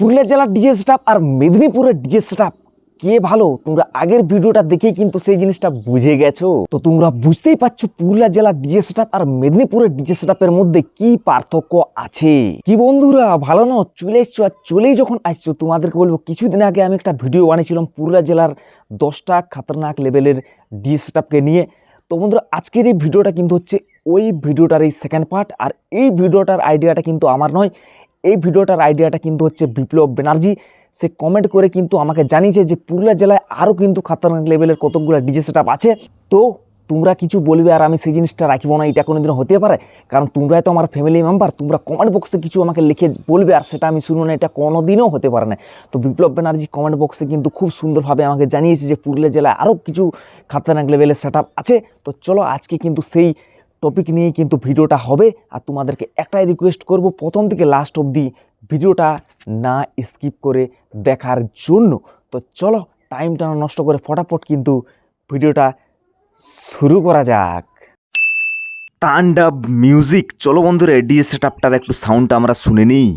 পুরুলিয়া জেলার DJ staff আর মেদিনীপুরের DJ staff কে ভালো? তোমরা আগের ভিডিওটা দেখেই কিন্তু সেই জিনিসটা বুঝে গেছো। তো তোমরা বুঝতেই পারছ পুরুলিয়া জেলার ডিজে সেটআপ আর মেদিনীপুরের ডিজে সেটআপের মধ্যে কি পার্থক্য আছে? কি বন্ধুরা, ভালো না চলে এসছো আর চলেই যখন আসছো, তোমাদেরকে বলব, কিছুদিন আগে আমি একটা ভিডিও বানিয়েছিলাম পুরুলিয়া জেলার দশটা খাতরনাক লেভেলের ডিজে সেটআপকে নিয়ে। তো বন্ধুরা, আজকের এই ভিডিওটা কিন্তু হচ্ছে ওই ভিডিওটার এই সেকেন্ড পার্ট আর এই ভিডিওটার আইডিয়াটা কিন্তু আমার নয়। এই ভিডিওটার আইডিয়াটা কিন্তু হচ্ছে বিপ্লব ব্যানার্জি। সে কমেন্ট করে কিন্তু আমাকে জানিয়েছে যে পুরুলিয়া জেলায় আরও কিন্তু খাতারনাক লেভেলের কতগুলো ডিজে সেট আছে। তো তোমরা কিছু বলবে আর আমি সেই জিনিসটা রাখিব না, এটা কোনোদিনও হতে পারে। কারণ তোমরাই তো আমার ফ্যামিলি মেম্বার তোমরা কমেন্ট বক্সে কিছু আমাকে লিখে বলবে আর সেটা আমি শুনব না, এটা কোনোদিনও হতে পারে না। তো বিপ্লব ব্যানার্জি কমেন্ট বক্সে কিন্তু খুব সুন্দরভাবে আমাকে জানিয়েছে যে পুরুলিয়া জেলায় আরও কিছু খাতারনাক লেভেলের সেট আছে। তো চলো আজকে কিন্তু সেই টপিক নিয়েই কিন্তু ভিডিওটা হবে। আর তোমাদেরকে একটাই রিকোয়েস্ট করব, প্রথম থেকে লাস্ট অবধি ভিডিওটা না স্কিপ করে দেখার জন্য। তো চলো টাইমটা নষ্ট করে ফটাফট কিন্তু ভিডিওটা শুরু করা যাক। তান্ডাব মিউজিক চলো বন্ধুরা ডিএস সেটআপটার একটু সাউন্ডটা আমরা শুনে নিই।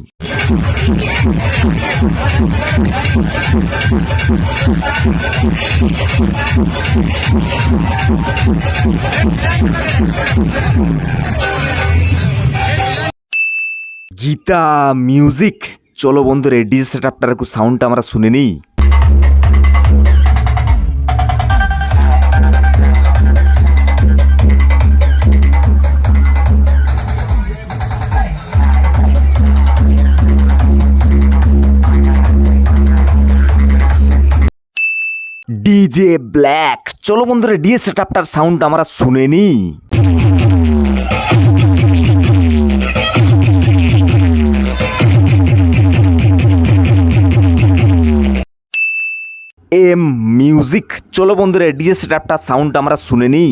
গীতা মিউজিক চলো বন্ধুরে ডিজে সেটআপটার একটু সাউন্ডটা আমরা শুনে নিই। ডিজে ব্ল্যাক চলো বন্ধুরা ডিজে সেটআপটার সাউন্ড আমরা শুনে নিই। এম মিউজিক চলো বন্ধুরা ডিজে সেটআপটা সাউন্ড আমরা শুনে নিই।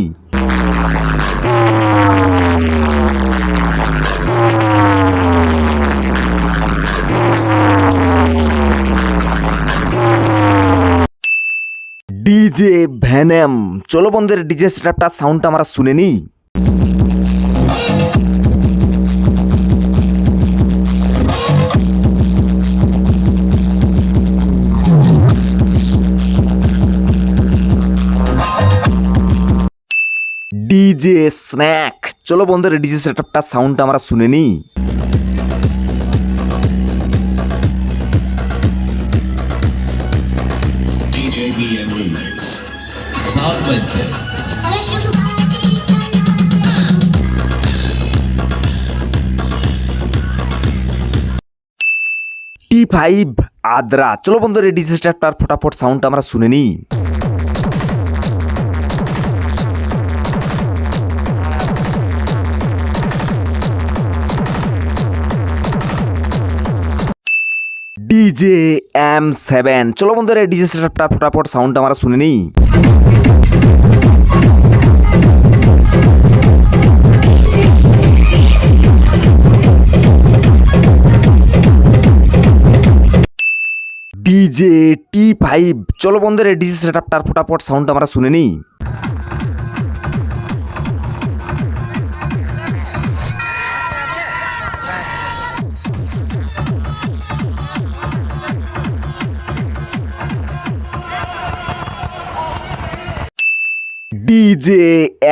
ডিজে ভ্যানাম। চলো বন্ধুরা, ডিজে সেটআপটা সাউন্ডটা আমরা শুনে নিই। DJ snake. চলো বন্ধুরা, ডিজে সেটআপটা সাউন্ডটা আমরা শুনে নিই। টি ফাইভ আদ্রা চলো বন্ধুরা ডিজে সেটআপটার ফটাফট সাউন্ডটা আমরা শুনে নিই। ডিজে এম সেভেন চলো বন্ধুরা ডিজে সেটআপটা ফটাফট সাউন্ডটা আমরা শুনে নিই। ডিজে টি ফাইভ চলো বন্ধুরা ডিজে সেটআপটার ফটাফট সাউন্ড আমরা শুনে নিই। ডিজে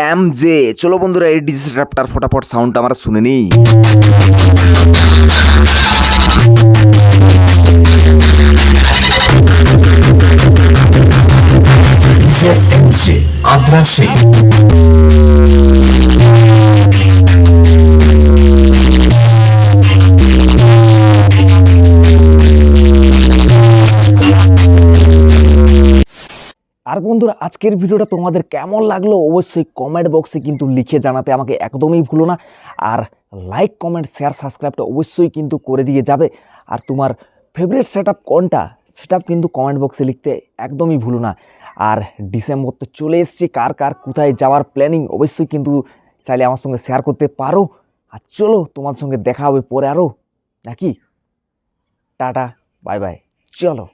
এম জে চলো বন্ধুরা এই ডিজে র্যাপটার ফটাফট সাউন্ডটা আমরা শুনে নিই। ZMC বন্ধুরা, আজকের ভিডিওটা তোমাদের কেমন লাগল অবশ্যই কমেন্ট বক্সে কিন্তু লিখে জানাতে আমাকে একদমই ভুলো না। আর লাইক কমেন্ট শেয়ার সাবস্ক্রাইবটা অবশ্যই কিন্তু করে দিয়ে যাবে। আর তোমার ফেভারিট সেট আপ কোনটা সেটা কিন্তু কমেন্ট বক্সে লিখতে একদমই ভুলো না। আর ডিসেম্বর তো চলে এসছে, কার কার কোথায় যাওয়ার প্ল্যানিং অবশ্যই কিন্তু চাইলে আমার সঙ্গে শেয়ার করতে পারো। আর চলো, তোমার সঙ্গে দেখা হবে পরে আরও নাকি? টাটা বাই বাই চলো।